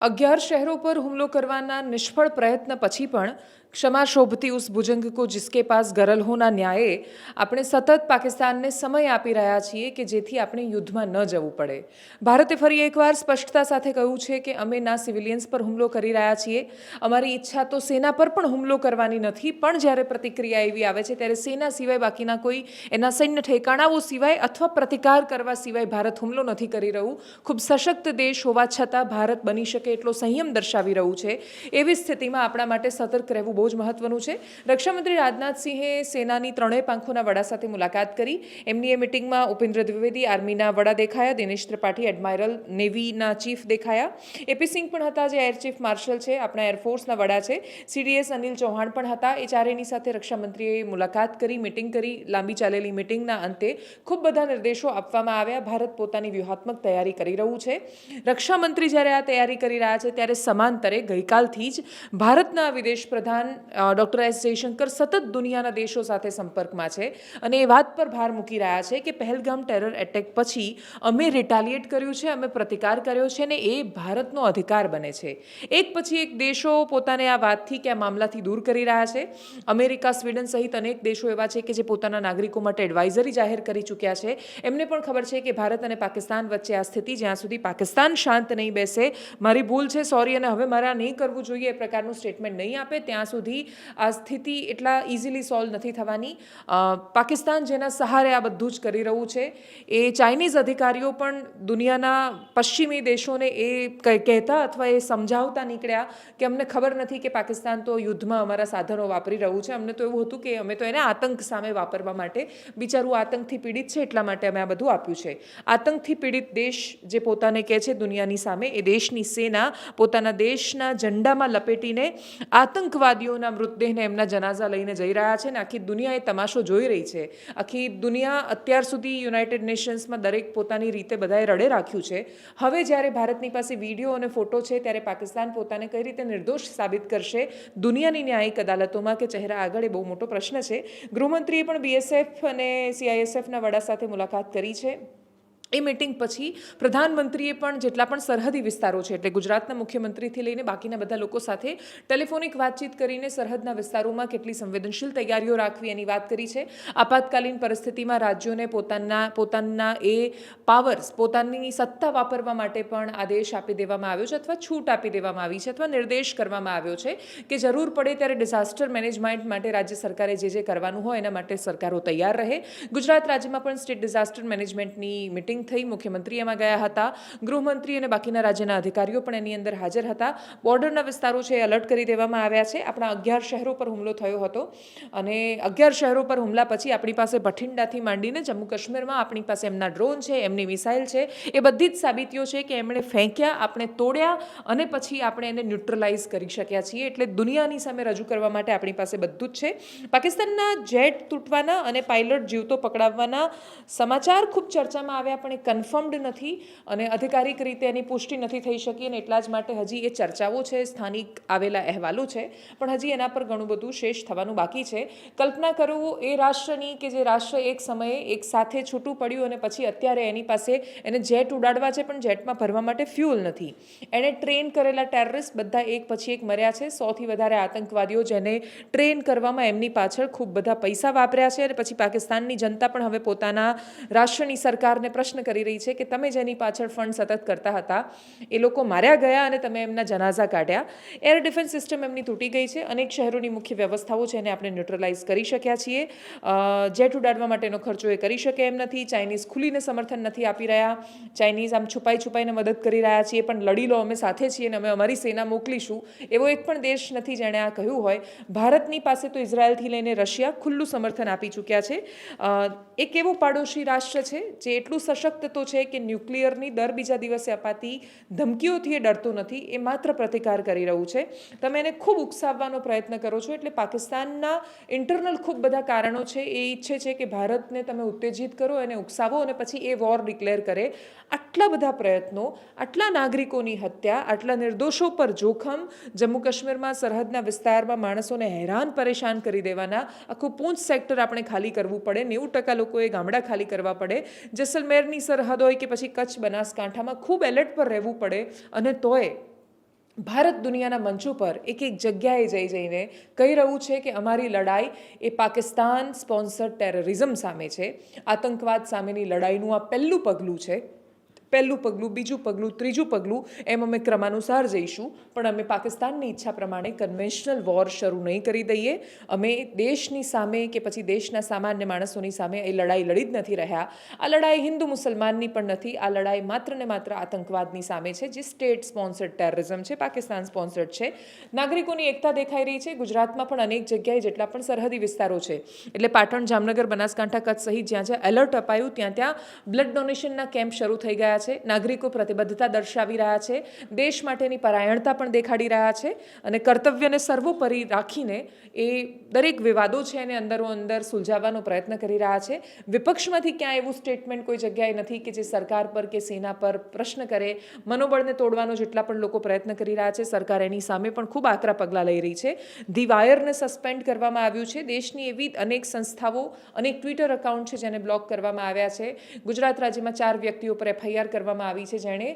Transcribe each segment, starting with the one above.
અગિયાર શહેરો પર હુમલો કરવાના નિષ્ફળ પ્રયત્ન પછી પણ ક્ષમા શોભતી ઉસ ભુજંગ કો જિસકે પાસ ગરલ હોના ન્યાયે આપણે સતત પાકિસ્તાનને સમય આપી રહ્યા છીએ કે જેથી આપણે યુદ્ધમાં ન જવું પડે. ભારતે ફરી એકવાર સ્પષ્ટતા સાથે કહ્યું છે કે અમે ના સિવિલિયન્સ પર હુમલો કરી રહ્યા છીએ. અમારી ઈચ્છા તો સેના પર પણ હુમલો કરવાની નથી, પણ જ્યારે પ્રતિક્રિયા એવી આવે છે ત્યારે સેના સિવાય બાકીના કોઈ એના સૈન્ય ઠેકાણાઓ સિવાય અથવા પ્રતિકાર કરવા સિવાય ભારત હુમલો નથી કરી રહ્યું. ખૂબ સશક્ત દેશ હોવા છતાં ભારત બની શકે એટલો સંયમ દર્શાવી રહ્યું છે. એવી સ્થિતિમાં આપણા માટે સતર્ક રહેવું બહુ જ મહત્વનું છે. રક્ષામંત્રી રાજનાથસિંહે સેનાની ત્રણેય પાંખોના વડા સાથે મુલાકાત કરી. એમની એ મિટિંગમાં ઉપેન્દ્ર દ્વિવેદી આર્મીના વડા દેખાયા, દિનેશ ત્રિપાઠી એડમાયરલ નેવીના ચીફ દેખાયા. એપી સિંહ પણ હતા જે એર ચીફ માર્શલ છે, આપણા એરફોર્સના વડા છે. સીડીએસ અનિલ ચૌહાણ પણ હતા. એ ચારેયની સાથે રક્ષામંત્રીએ મુલાકાત કરી, મિટિંગ કરી. લાંબી ચાલેલી મિટિંગના અંતે ખૂબ બધા નિર્દેશો આપવામાં આવ્યા. ભારત પોતાની વ્યૂહાત્મક તૈયારી કરી રહ્યું છે. રક્ષામંત્રી જ્યારે આ તૈયારી કરી રહ્યા છે, ત્યારે સમાંતરે ગઈકાલથી જ ભારતના વિદેશ પ્રધાન ડૉક્ટર એસ જયશંકર સતત દુનિયાના દેશો સાથે સંપર્કમાં છે અને એ વાત પર ભાર મૂકી રહ્યા છે કે પહેલગામ ટેરર એટેક પછી અમે રિટાલિએટ કર્યું છે, અમે પ્રતિકાર કર્યો છે ને એ ભારતનો અધિકાર બને છે. એક પછી એક દેશો પોતાને આ વાતથી કે આ મામલાથી દૂર કરી રહ્યા છે. અમેરિકા, સ્વીડન સહિત અનેક દેશો એવા છે કે જે પોતાના નાગરિકો માટે એડવાઇઝરી જાહેર કરી ચૂક્યા છે. એમને પણ ખબર છે કે ભારત અને પાકિસ્તાન વચ્ચે આ સ્થિતિ, જ્યાં સુધી પાકિસ્તાન શાંત નહીં બેસે, મારી ભૂલ છે, સોરી, અને હવે મારે નહીં કરવું જોઈએ, એ પ્રકારનું સ્ટેટમેન્ટ નહીં આપે, ત્યાં સુધી આ સ્થિતિ એટલા ઇઝીલી સોલ્વ નથી થવાની. પાકિસ્તાન જેના સહારે આ બધું જ કરી રહ્યું છે. એ ચાઇનીઝ અધિકારીઓ પણ દુનિયાના પશ્ચિમી દેશોને એ કહેતા અથવા એ સમજાવતા નીકળ્યા કે અમને ખબર નથી કે પાકિસ્તાન તો યુદ્ધમાં અમારા સાધનો વાપરી રહ્યું છે. અમને તો એવું હતું કે અમે તો એને આતંક સામે વાપરવા માટે, બિચારું આતંકથી પીડિત છે એટલા માટે અમે આ બધું આપ્યું છે. આતંકથી પીડિત દેશ જે પોતાને કહે છે દુનિયાની સામે, એ દેશની સેના પોતાના દેશના ઝંડામાં લપેટીને આતંકવાદીઓના મૃતદેહને એમના જનાઝા લઈને જઈ રહ્યા છે ને આખી દુનિયા એ તમાશો જોઈ રહી છે. આખી દુનિયા અત્યાર સુધી યુનાઇટેડ નેશન્સમાં દરેક પોતાની રીતે બધાએ રડે રાખ્યું છે. હવે જ્યારે ભારતની પાસે વીડિયો અને ફોટો છે ત્યારે પાકિસ્તાન પોતાને કઈ રીતે નિર્દોષ સાબિત કરશે? દુનિયાની ન્યાયિક અદાલતોમાં કે ચહેરા આગળ એ બહુ મોટો પ્રશ્ન છે. ગૃહમંત્રીએ પણ બીએસએફ અને સીઆઈએસએફના વડા સાથે મુલાકાત કરી છે. એ મિટિંગ પછી પ્રધાનમંત્રીએ પણ જેટલા પણ સરહદી વિસ્તારો છે, એટલે ગુજરાતના મુખ્યમંત્રીથી લઈને બાકીના બધા લોકો સાથે ટેલિફોનિક વાતચીત કરીને સરહદના વિસ્તારોમાં કેટલી સંવેદનશીલ તૈયારીઓ રાખવી એની વાત કરી છે. આપાતકાલીન પરિસ્થિતિમાં રાજ્યોને પોતાના પોતાના એ પાવર્સ પોતાની સત્તા વાપરવા માટે પણ આદેશ આપી દેવામાં આવ્યો છે અથવા છૂટ આપી દેવામાં આવી છે અથવા નિર્દેશ કરવામાં આવ્યો છે કે જરૂર પડે ત્યારે ડિઝાસ્ટર મેનેજમેન્ટ માટે રાજ્ય સરકારે જે જે કરવાનું હોય એના માટે સરકારો તૈયાર રહે. ગુજરાત રાજ્યમાં પણ સ્ટેટ ડિઝાસ્ટર મેનેજમેન્ટની મિટિંગ થઈ, મુખ્યમંત્રી એમાં ગયા હતા. ગૃહમંત્રી અને બાકીના રાજ્યના અધિકારીઓ પણ એની અંદર હાજર હતા. બોર્ડરના વિસ્તારો છે એ અલર્ટ કરી દેવામાં આવ્યા છે. આપણા અગિયાર શહેરો પર હુમલો થયો હતો. અને અગિયાર શહેરો પર હુમલા પછી આપણી પાસે ભઠિંડાથી માંડીને જમ્મુ કાશ્મીરમાં આપણી પાસે એમના ડ્રોન છે, એમની મિસાઇલ છે. એ બધી જ સાબિતીઓ છે કે એમણે ફેંક્યા, આપણે તોડ્યા અને પછી આપણે એને ન્યુટ્રલાઇઝ કરી શક્યા છીએ. એટલે દુનિયાની સામે રજૂ કરવા માટે આપણી પાસે બધું જ છે. પાકિસ્તાનના જેટ તૂટવાના અને પાયલટ જીવતો પકડાવવાના સમાચાર ખૂબ ચર્ચામાં આવ્યા, પણ એ કન્ફર્મડ નથી અને અધિકારિક રીતે એની પુષ્ટિ નથી થઈ શકી અને એટલા જ માટે હજી એ ચર્ચાઓ છે, સ્થાનિક આવેલા અહેવાલો છે, પણ હજી એના પર ઘણું બધું શેષ થવાનું બાકી છે. કલ્પના કરો, એ રાષ્ટ્રની કે જે રાષ્ટ્ર એક સમયે એક સાથે છૂટું પડ્યું અને પછી અત્યારે એની પાસે એને જેટ ઉડાડવા છે, પણ જેટમાં ભરવા માટે ફ્યુઅલ નથી. એણે ટ્રેન કરેલા ટેરરિસ્ટ બધા એક પછી એક મર્યા છે. સૌથી વધારે આતંકવાદીઓ જેને ટ્રેન કરવામાં એમની પાછળ ખૂબ બધા પૈસા વાપર્યા છે અને પછી પાકિસ્તાનની જનતા પણ હવે પોતાના રાષ્ટ્રની સરકારને પ્રશ્ન કરી રહી છે કે તમે જેની પાછળ ફંડ સતત કરતા હતા, એ લોકો માર્યા ગયા અને તમે એમના જનાઝા કાઢ્યા. એર ડિફેન્સ સિસ્ટમ એમની તૂટી ગઈ છે. અનેક શહેરોની મુખ્ય વ્યવસ્થાઓ છે એને આપણે ન્યુટ્રલાઇઝ કરી શક્યા છીએ. જેટ ઉડાડવા માટેનો ખર્ચો એ કરી શકે એમ નથી. ચાઇનીઝ ખુલીને સમર્થન નથી આપી રહ્યા. ચાઇનીઝ આમ છુપાઈ છુપાઈને મદદ કરી રહ્યા છીએ, પણ લડી લો અમે સાથે છીએ અને અમે અમારી સેના મોકલીશું, એવો એક પણ દેશ નથી જેણે આ કહ્યું હોય. ભારતની પાસે તો ઇઝરાયલથી લઈને રશિયા ખુલ્લું સમર્થન આપી ચૂક્યા છે. એક એવો પાડોશી રાષ્ટ્ર છે જે એટલું સશક્ત તો છે કે ન્યુક્લિયરની દર બીજા દિવસે અપાતી ધમકીઓથી એ ડરતું નથી, એ માત્ર પ્રતિકાર કરી રહ્યું છે. તમે એને ખૂબ ઉકસાવવાનો પ્રયત્ન કરો છો, એટલે પાકિસ્તાનના ઇન્ટરનલ ખૂબ બધા કારણો છે એ ઈચ્છે છે કે ભારતને તમે ઉત્તેજિત કરો અને ઉકસાવો અને પછી એ વોર ડિક્લેર કરે. આટલા બધા પ્રયત્નો, આટલા નાગરિકોની હત્યા, આટલા નિર્દોષો પર જોખમ જમ્મુ કાશ્મીરમાં સરહદના વિસ્તારમાં માણસોને હેરાન પરેશાન કરી દેવાના, આખું પૂંછ સેક્ટર આપણે ખાલી કરવું પડે, નેવું ટકા લોકોએ ગામડા ખાલી કરવા પડે, જેસલમેરની સરહદ હોય કે પછી કચ્છ બનાસકાંઠામાં ખૂબ એલર્ટ પર રહેવું પડે, અને તોય ભારત દુનિયાના મંચો પર એક એક જગ્યાએ જઈ જઈને કહી રહ્યું છે કે અમારી લડાઈ એ પાકિસ્તાન સ્પોન્સર્ડ ટેરરિઝમ સામે છે. આતંકવાદ સામેની લડાઈનું આ પહેલું પગલું છે. પહેલું પગલું, બીજું પગલું, ત્રીજું પગલું એમ અમે ક્રમાનુસાર જઈશું. પણ અમે પાકિસ્તાનની ઈચ્છા પ્રમાણે કન્વેન્શનલ વોર શરૂ નહીં કરી દઈએ. અમે દેશની સામે કે પછી દેશના સામાન્ય માણસોની સામે એ લડાઈ લડી જ નથી રહ્યા. આ લડાઈ હિન્દુ મુસલમાનની પણ નથી. આ લડાઈ માત્ર ને માત્ર આતંકવાદની સામે છે, જે સ્ટેટ સ્પોન્સર્ડ ટેરરિઝમ છે, પાકિસ્તાન સ્પોન્સર્ડ છે. નાગરિકોની એકતા દેખાઈ રહી છે. ગુજરાતમાં પણ અનેક જગ્યાએ જેટલા પણ સરહદી વિસ્તારો છે, એટલે પાટણ, જામનગર, બનાસકાંઠા, કચ્છ સહિત જ્યાં જ્યાં એલર્ટ અપાયું, ત્યાં ત્યાં બ્લડ ડોનેશનના કેમ્પ શરૂ થઈ ગયા છે, નાગરિકો પ્રતિબદ્ધતા દર્શાવી રહ્યા છે, દેશ માટેની પરાયણતા પણ દેખાડી રહ્યા છે અને કર્તવ્યને સર્વોપરી રાખીને એ દરેક વિવાદો છે એને અંદરો અંદર સુલઝાવવાનો પ્રયત્ન કરી રહ્યા છે. વિપક્ષમાંથી ક્યાં એવું સ્ટેટમેન્ટ કોઈ જગ્યાએ નથી કે જે સરકાર પર કે સેના પર પ્રશ્ન કરે, મનોબળને તોડવાનો જેટલા પણ લોકો પ્રયત્ન કરી રહ્યા છે, સરકાર એની સામે પણ ખૂબ આકરા પગલાં લઈ રહી છે. ધી વાયરને સસ્પેન્ડ કરવામાં આવ્યું છે. દેશની એવી અનેક સંસ્થાઓ, અનેક ટ્વિટર એકાઉન્ટ છે જેને બ્લોક કરવામાં આવ્યા છે. ગુજરાત રાજ્યમાં ચાર વ્યક્તિઓ પર એફઆઈઆર કરવામાં આવી છે. જેણે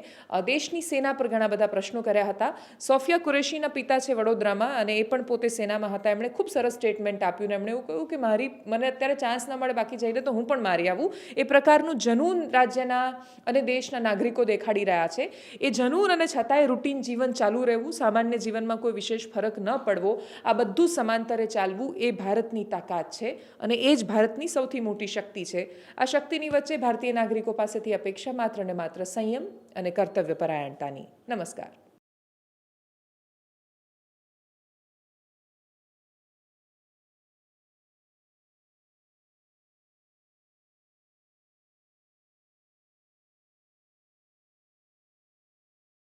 દેશની સેના પર ઘણા બધા પ્રશ્નો કર્યા હતા. સોફિયા કુરેશીના પિતા છે વડોદરામાં અને એ પણ પોતે સેનામાં હતા. એમણે ખૂબ સરસ સ્ટેટમેન્ટ આપ્યું ને એમણે એવું કહ્યું કે મારી, મને અત્યારે ચાન્સ ના મળે, બાકી જઈને તો હું પણ મારી આવું. એ પ્રકારનું જનૂન રાજ્યના અને દેશના નાગરિકો દેખાડી રહ્યા છે. એ જનૂન અને છતાંય રૂટીન જીવન ચાલુ રહેવું, સામાન્ય જીવનમાં કોઈ વિશેષ ફરક ન પડવો, આ બધું સમાંતરે ચાલવું એ ભારતની તાકાત છે અને એ જ ભારતની સૌથી મોટી શક્તિ છે. આ શક્તિની વચ્ચે ભારતીય નાગરિકો પાસેથી અપેક્ષા માત્ર ને માત્ર સંયમ અને કર્તવ્ય પરાયણતાની. નમસ્કાર.